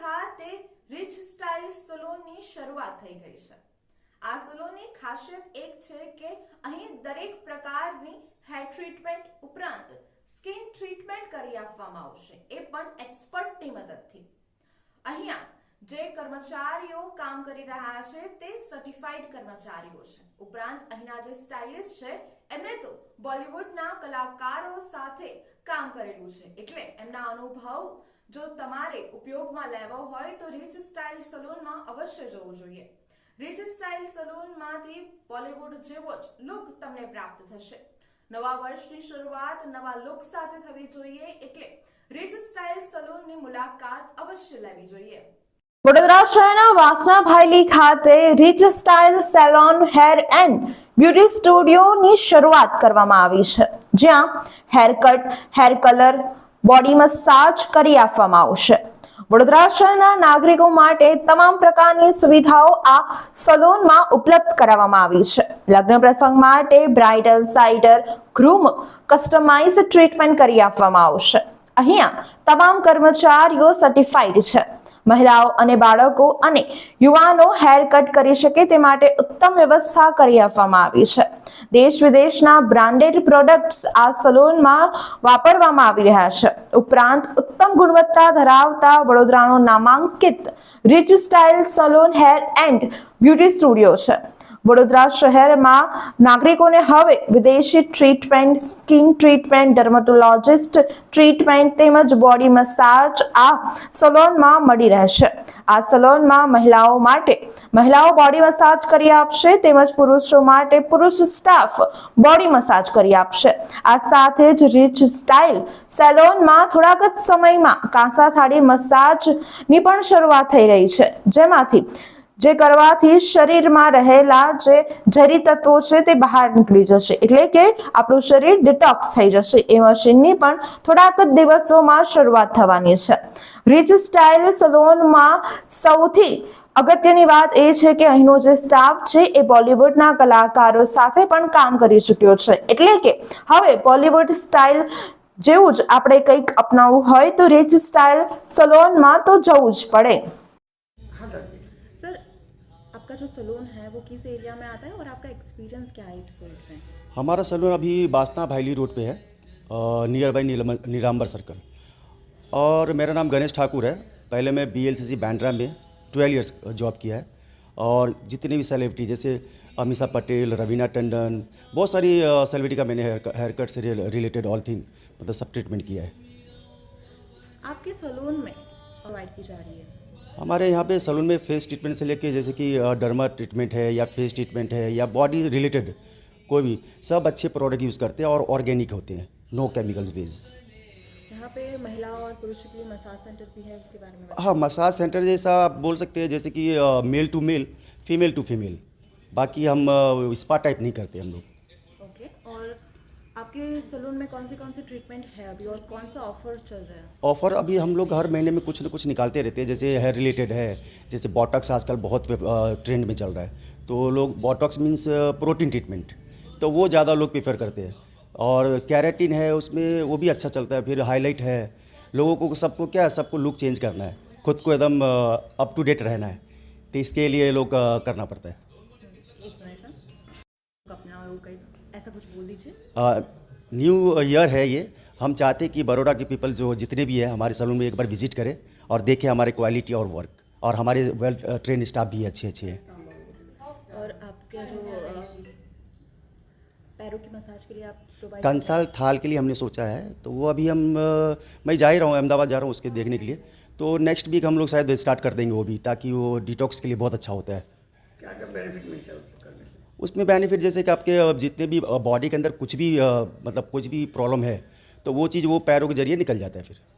ખાતે rich style સલૂનની શરૂઆત થઈ ગઈ છે આ સલૂનની ખાસિયત એક છે કે અહીં દરેક પ્રકારની હેર ટ્રીટમેન્ટ ઉપરાંત સ્કિન ટ્રીટમેન્ટ કરી આપવામાં આવશે એ પણ એક્સપર્ટની મદદથી અહીંયા જે કર્મચારીઓ કામ કરી રહ્યા છે તે સર્ટિફાઈડ કર્મચારીઓ છે ઉપરાંત અહીંના જે સ્ટાઇલિસ્ટ છે એમણે તો બોલિવૂડના કલાકારો સાથે કામ કરેલું છે એટલે એમના અનુભવ જો તમારે ઉપયોગમાં લેવો હોય તો રિચ સ્ટાઇલ સલૂનમાં અવશ્ય જવું જોઈએ રીચ સ્ટાઇલ સલૂનમાંથી બોલીવુડ જેવો જ લુક તમને પ્રાપ્ત થશે નવા વર્ષની શરૂઆત નવા લુક સાથે થવી જોઈએ એટલે રીચ સ્ટાઇલ સલૂનની મુલાકાત અવશ્ય લેવી જોઈએ વડોદરા શહેરના વાસણા ભાયલી ખાતે rich style salon hair and beauty સ્ટુડિયોની શરૂઆત કરવામાં આવી છે જ્યાં hair cut hair colour body massage કરી આપવામાં આવશે વડોદરા શહેરના નાગરિકો માટે તમામ પ્રકારની સુવિધાઓ આ સલૂનમાં ઉપલબ્ધ કરાવવામાં આવી છે લગ્ન પ્રસંગ માટે bridal side or groom customize treatment કરી આપવામાં આવશે અહીંયા તમામ કર્મચારીઓ સર્ટિફાઈડ છે મહિલાઓ અને બાળકો અને યુવાનો હેર કટ કરી શકે તે માટે ઉત્તમ વ્યવસ્થા કરી આપવામાં આવી છે દેશ વિદેશના બ્રાન્ડેડ પ્રોડક્ટ્સ આ સલૂનમાં વાપરવામાં આવી રહ્યા છે ઉપરાંત ઉત્તમ ગુણવત્તા ધરાવતા વડોદરાનું નામાંકિત rich style salon hair and beauty studio છે વડોદરા શહેરમાં નાગરિકોને હવે વિદેશી treatment skin treatment dermatologist treatment તેમજ બોડી મસાજ આ સલોનમાં મળી રહેશે આ સલોનમાં મહિલાઓ માટે મહિલાઓ બોડી મસાજ કરી આપશે તેમજ પુરુષો માટે પુરુષ સ્ટાફ બોડી મસાજ કરી આપશે આ સાથે જ રીચ સ્ટાઇલ સેલોનમાં થોડાક જ સમયમાં કાંસા થાળી મસાજની પણ શરૂઆત થઈ રહી છે જેમાંથી જે કરવાથી શરીરમાં રહેલા જે ઝરી તત્વો છે તે બહાર નીકળી જશે એટલે કે આપણું શરીર ડિટોક્સ થઈ જશે એ મશીનની પણ થોડાક જ દિવસોમાં શરૂઆત થવાની છે રિચ સ્ટાઇલ સલોનમાં સૌથી અગત્યની વાત એ છે કે અહીંનો જે સ્ટાફ છે એ બોલિવૂડના કલાકારો સાથે પણ કામ કરી ચૂક્યો છે એટલે કે હવે બોલિવૂડ સ્ટાઇલ જેવું જ આપણે કંઈક અપનાવવું હોય તો રીચ સ્ટાઇલ સલોનમાં તો જવું જ પડે जो सलून है वो किस एरिया में आता है और आपका एक्सपीरियंस क्या है इस फील्ड में हमारा सलून अभी बासना भाईली रोड पे है नियर बाई नीलाम्बर सर्कल और मेरा नाम गणेश ठाकुर है पहले मैं B L C C Bandra में ट्वेल्व ईयर्स जॉब किया है और जितनी भी सेलिब्रिटी जैसे अमीषा पटेल रवीना टंडन बहुत सारी सेलिब्रिटी का मैंने हेयर कट से रिलेटेड ऑल थिंग मतलब सब ट्रीटमेंट किया है आपके सलून में प्रोवाइड की जा रही है हमारे यहाँ पे सलून में फेस ट्रीटमेंट से लेके जैसे कि डर्मा ट्रीटमेंट है या फेस ट्रीटमेंट है या बॉडी रिलेटेड कोई भी सब अच्छे प्रोडक्ट यूज़ करते हैं और ऑर्गेनिक होते हैं नो केमिकल्स बेस यहाँ पे महिलाओं और पुरुषों के लिए मसाज सेंटर भी है उसके बारे में हाँ मसाज सेंटर जैसा आप बोल सकते हैं जैसे कि male to male female to female बाकी हम स्पा टाइप नहीं करते हम लोग आपके सलून में कौन से कौन से ट्रीटमेंट है अभी और कौन सा ऑफर चल रहा है ऑफर अभी हम लोग हर महीने में कुछ ना कुछ निकालते रहते हैं जैसे हेयर रिलेटेड है जैसे बॉटॉक्स आजकल बहुत ट्रेंड में चल रहा है तो लोग बॉटॉक्स मीन्स प्रोटीन ट्रीटमेंट तो वो ज़्यादा लोग प्रेफर करते हैं और कैरेटिन है उसमें वो भी अच्छा चलता है फिर हाईलाइट है लोगों को सबको क्या है सबको लुक चेंज करना है खुद को एकदम अप टू डेट रहना है तो इसके लिए लोग करना पड़ता है हाँ। ऐसा कुछ बोल दीजिए न्यू ईयर है ये हम चाहते कि बड़ोडा के पीपल जो जितने भी हैं हमारे सलून में एक बार विजिट करें और देखें हमारे क्वालिटी और वर्क और हमारे वेल ट्रेन स्टाफ भी अच्छे अच्छे हैं और आपके जो पैरों की मसाज के लिए आप कंसाल थाल के लिए हमने सोचा है तो वो अभी हम मैं जा ही रहा हूँ अहमदाबाद जा रहा हूँ उसके देखने के लिए तो नेक्स्ट वीक हम लोग शायद स्टार्ट कर देंगे वो भी ताकि वो डिटॉक्स के लिए बहुत अच्छा होता है क्या क्या बेनिफिट मिलता है उसमें बेनिफिट जैसे कि आपके जितने भी बॉडी के अंदर कुछ भी मतलब कुछ भी प्रॉब्लम है तो वो चीज़ वो पैरों के जरिए निकल जाता है फिर